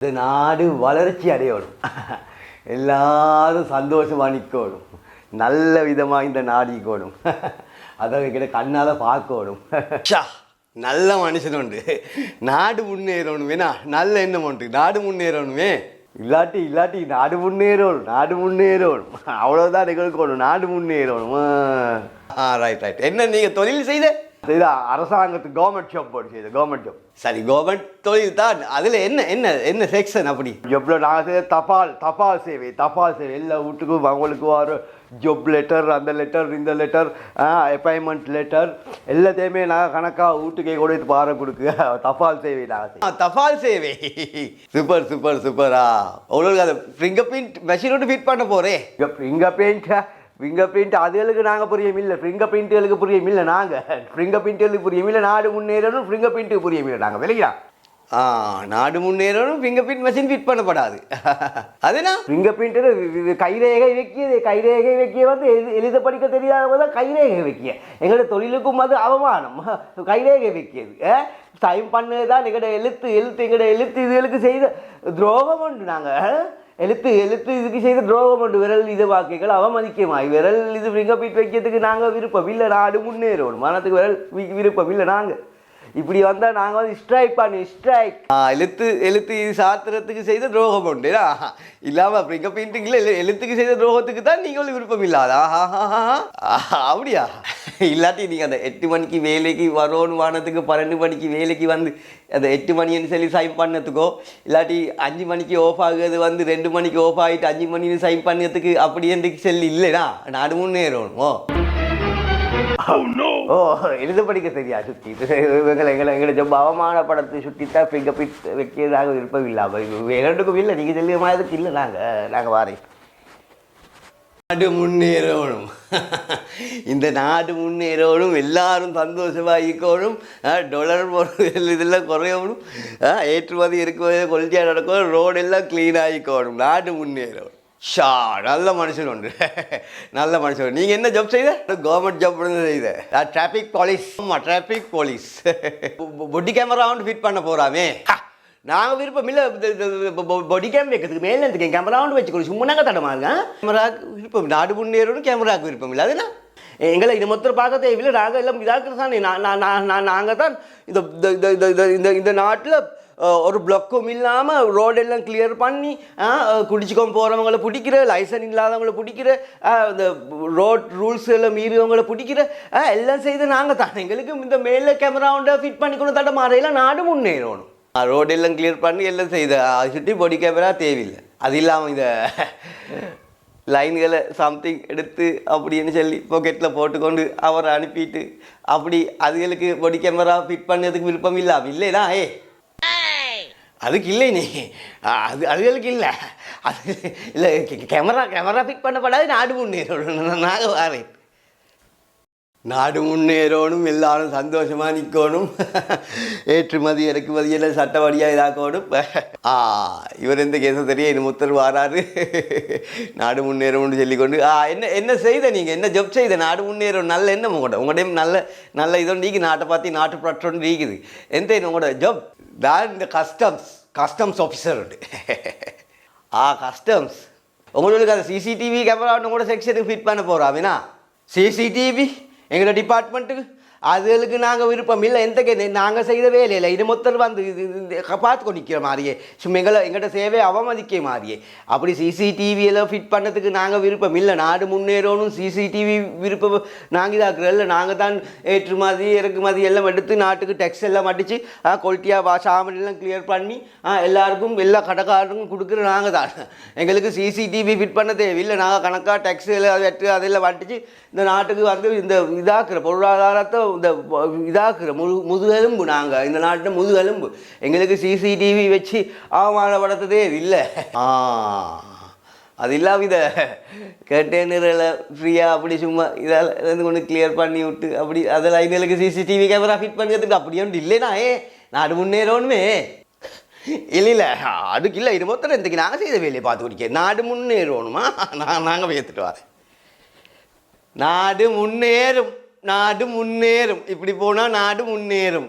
இந்த நாடு வளர்ச்சி அடையணும் எல்லாரும் சந்தோஷமா நிற்கணும் நல்ல விதமாக இந்த நாடு அதை கிட்ட கண்ணால் பார்க்கணும் ஷா நல்ல மனுஷன் உண்டு நாடு முன்னேறணும் வேணா நல்ல எண்ணம் உண்டு நாடு முன்னேறணுமே இல்லாட்டி இல்லாட்டி நாடு முன்னேறணும் நாடு முன்னேறணும் அவ்வளோதான் நிகழ்க்கணும் நாடு முன்னேறணும் ஆ ரைட் ரைட் என்ன நீங்கள் தொழில் செய்த செய்த அரசாங்கத்துக்கு கவர்மெண்ட் ஜாப் போட்டு செய்த கவர்மெண்ட் ஜாப் சரி கவர்மெண்ட் தொழில் தான். அதில் என்ன என்ன என்ன செக்ஷன் அப்படி? ஜொப்ல நாங்கள் செய்த தபால் தபால் சேவை தபால் சேவை. எல்லா வீட்டுக்கும் அவங்களுக்கு வர ஜொப் லெட்டர் அந்த லெட்டர் இந்த லெட்டர் அப்பாயின்மெண்ட் லெட்டர் எல்லாத்தையுமே நாங்கள் கணக்காக வீட்டுக்கே கூட இது பார கொடுக்க தபால் சேவை நாங்கள் தபால் சேவை. சூப்பர் சூப்பர் சூப்பரா. உங்களுக்கு அதை ஃபிங்கர் பிரிண்ட் மெஷினோட ஃபிட் பண்ண போகிறேன் ஃபிங்கர் பிரிண்ட் ஃபிங்கர் பிரிண்ட் அதுகளுக்கு நாங்கள் புரியுமில்லை. ஃபிங்கர் பிரிண்ட்டுகளுக்கு புரியுமில்லை நாங்கள் ஃபிங்கர் பிரிண்ட்டுகளுக்கு புரியுமில்லை. நாடு முன்னேறணும். ஃபிங்கர் பிரிண்ட்டுக்கு புரியுமில்லை. நாங்கள் விலையா நாடு முன்னேறணும் ஃபிங்கர் பிரிண்ட் மெஷின் ஃபிட் பண்ணப்படாது. அதுனா? ஃபிங்கர் பிரிண்ட் கைரேகை வைக்கியது கைரேகை வைக்கிய வந்து எழுத படிக்க தெரியாதவங்க தான் கைரேகை வைக்கிய. எங்களோட தொழிலுக்கும் அது அவமானம். கைரேகை வைக்கியது டைம் பண்ணது தான் எங்களோட எழுத்து எழுத்து எங்களோட எழுத்து இதுகளுக்கு செய்த துரோகம் உண்டு நாங்கள் எழுத்து எழுத்து இதுக்கு செய்த துரோகம் உண்டு. விரல் இது வாக்கைகள் அவமதிக்கமாய். விரல் இது ஃபிங்கர் பிரிண்ட் வைக்கிறதுக்கு நாங்கள் விருப்பம் இல்லை நாடு முன்னேறணும். மனத்துக்கு விரல் வி- விருப்பம் இல்லை நாங்கள் இப்படி வந்தால் நாங்கள் வந்து ஸ்ட்ரைக் பண்ணி ஸ்ட்ரைக் எழுத்து எழுத்து சாத்திரத்துக்கு செய்த துரோகம் உண்டு. இல்லாமல் ஃபிங்கர் பிரிண்டிங்கில் எழுத்துக்கு செய்த துரோகத்துக்கு தான் நீங்கள் விருப்பம் இல்லாதா. அப்படியா? இல்லாட்டி நீங்கள் அந்த எட்டு மணிக்கு வேலைக்கு வரணும் வானத்துக்கு பன்னெண்டு மணிக்கு வேலைக்கு வந்து அந்த எட்டு மணின்னு சொல்லி சைன் பண்ணதுக்கோ இல்லாட்டி அஞ்சு மணிக்கு ஆஃப் ஆகுது வந்து ரெண்டு மணிக்கு ஆஃப் ஆகிட்டு அஞ்சு மணின்னு சைன் பண்ணதுக்கு அப்படி என்று சொல்லி இல்லைனா நாடு முன்னேறணும்? ஓ எழுத படிக்க தெரியா சுத்தி. எங்களை எங்களை எங்களை ரொம்ப அவமானப்படத்தை சுற்றித்தான் ஃபிங்கர் பிட் வைக்கிறதாக விருப்பம் இல்லாமல் இரண்டுக்கும் இல்லை. நீங்கள் சொல்லிய மாதிரி இல்லை. நாங்கள் நாங்கள் வாரேன். நாடு முன்னேறணும். இந்த நாடு முன்னேறணும். எல்லாரும் சந்தோஷமாக இருக்கணும் டொலர் பொருள் இதெல்லாம் குறையணும். ஏற்றுமதி இருக்கிறது கொள்கையாக நடக்கும். ரோடு எல்லாம் க்ளீன் நாடு முன்னேறணும். ஷா நல்ல மனுஷன் உண்டு நல்ல மனுஷன் உண்டு. நீங்க என்ன ஜாப் செய்த? கவர்மெண்ட் ஜாப் செய்த. டிராஃபிக் போலீஸ் ஆமாம் டிராஃபிக் போலீஸ் பொடி கேமரா வந்து ஃபிட் பண்ண போறாமே. நாங்கள் விருப்பம் இல்லை. பொடி கேம் வைக்கிறதுக்கு மேலே இருக்கு கேமரா வந்து வச்சுக்கணும். சும்மா நாங்கள் தடமாங்க கேமராக்கு விருப்பம் நாடு முன்னேறணும் கேமராக்கு விருப்பம் இல்லை. அதுனா எங்களை இது மொத்தம் பார்க்க தேவையில்லை நாங்கள் எல்லாம் இதாக்குறது தானே நான் நான் நான் நாங்கள் தான் இந்த இந்த- இந்த- இந்த- இந்த- இந்த இந்த நாட்டில் ஒரு பிளக்கும் இல்லாமல் ரோடெல்லாம் கிளியர் பண்ணி குடிச்சுக்கொண்டு போகிறவங்கள பிடிக்கிற லைசன் இல்லாதவங்கள பிடிக்கிற இந்த ரோட் ரூல்ஸ் எல்லாம் மீறியவங்கள பிடிக்கிற எல்லாம் செய்து நாங்கள் தான் எங்களுக்கு இந்த மேலே கேமரா உண்டை ஃபிட் பண்ணிக்கணும் தட்ட மாறையெல்லாம் நாடு முன்னேறணும். ரோடெல்லாம் கிளியர் பண்ணி எல்லாம் செய்து அதை சுற்றி பொடி கேமரா தேவையில்லை. அது இல்லாமல் இந்த லைன்களை சம்திங் எடுத்து அப்படின்னு சொல்லி பாக்கெட்டில் போட்டுக்கொண்டு அவரை அனுப்பிட்டு அப்படி அதுகளுக்கு பொடி கேமரா ஃபிட் பண்ணதுக்கு விருப்பம் இல்லை இல்லைனா ஏ அதுக்கு இல்லை நீ அது அதுகளுக்கு இல்லை அது இல்லை கேமரா கேமரா ஃபிட் பண்ணப்படாது நாடு முன்னேறணும் நாங்கள் வாரேன் நாடு முன்னேறணும் எல்லாரும் சந்தோஷமா நிற்கணும் ஏற்றுமதி இறக்குமதி எல்லாம் சட்டப்படியாக இதாக்கணும். ஆ இவர் எந்த கேஸும் தெரியும் இது முத்தர் வாராரு. நாடு முன்னேறணும்னு சொல்லிக்கொண்டு. ஆ என்ன என்ன செய்த நீங்கள் என்ன ஜப் செய்த? நாடு முன்னேறும் நல்ல எண்ணம் உங்கள்கிட்ட உங்கள்டையும் நல்ல நல்ல இதோ நீக்கி நாட்டை பார்த்து நாட்டு பற்றோன்னு நீக்குது. எந்த உங்களோட? ஜப் தான் இந்த கஸ்டம்ஸ் கஸ்டம்ஸ் ஆஃபீஸர் உண்டு. ஆ கஸ்டம்ஸ் உங்களுக்கு அந்த சிசிடிவி கேமரா கூட செக்ஷனுக்கு ஃபிட் பண்ண போகிறாவினா சிசிடிவி எங்களோட டிபார்ட்மெண்ட்டுக்கு அதுகளுக்கு நாங்கள் விருப்பம் இல்லை. எந்த கே நாங்கள் செய்த வேலையில் இது மொத்தம் வந்து இது பார்த்து கொண்டிக்கிற மாதிரியே. சும்மா எங்களை எங்கள்கிட்ட சேவை அவமதிக்க மாதிரியே. அப்படி சிசிடிவியில் ஃபிட் பண்ணதுக்கு நாங்கள் விருப்பம் இல்லை. நாடு முன்னேறணும் சிசிடிவி விருப்பம் நாங்கள் இதாக்குறோம். இல்லை நாங்கள் தான் ஏற்றுமதி இறக்குமதி எல்லாம் எடுத்து நாட்டுக்கு டெக்ஸ் எல்லாம் அடித்து குவாலிட்டியாக வா சாமான் கிளியர் பண்ணி ஆ, எல்லாருக்கும் எல்லா கடைக்காரருக்கும் கொடுக்குற நாங்கள் தான். எங்களுக்கு சிசிடிவி ஃபிட் பண்ண தேவையில்லை. நாங்கள் கணக்காக டெக்ஸ் எல்லாம் வெட்டு அதெல்லாம் வட்டிச்சு. இந்த நாட்டுக்கு வந்து இந்த இதாக்குற பொருளாதாரத்தை இந்த இதாக்குற முழு முதுகெலும்பு நாங்கள் இந்த நாட்டில் முதுகெலும்பு. எங்களுக்கு சிசிடிவி வச்சு அவமானப்படுத்ததே இல்லை. ஆ. அது இல்லாமல் இதை கண்டெய்னரில் ஃப்ரீயாக அப்படி சும்மா இதால் இருந்து கொண்டு கிளியர் பண்ணி விட்டு அப்படி அதில் எங்களுக்கு சிசிடிவி கேமரா ஃபிட் பண்ணுறதுக்கு அப்படியே இல்லைனா ஏ நாடு முன்னேறணுமே இல்லை இல்லை அதுக்கு இல்லை இது மொத்தம் இன்றைக்கி நாங்கள் செய்த வேலையை பார்த்து குடிக்க. நாடு முன்னேறணுமா? நான் நாங்கள் வைத்துட்டு வரேன். நாடு முன்னேறும். നാട് മുന്നേറും ഇപ്പിടി പോണ നാട് മുന്നേറും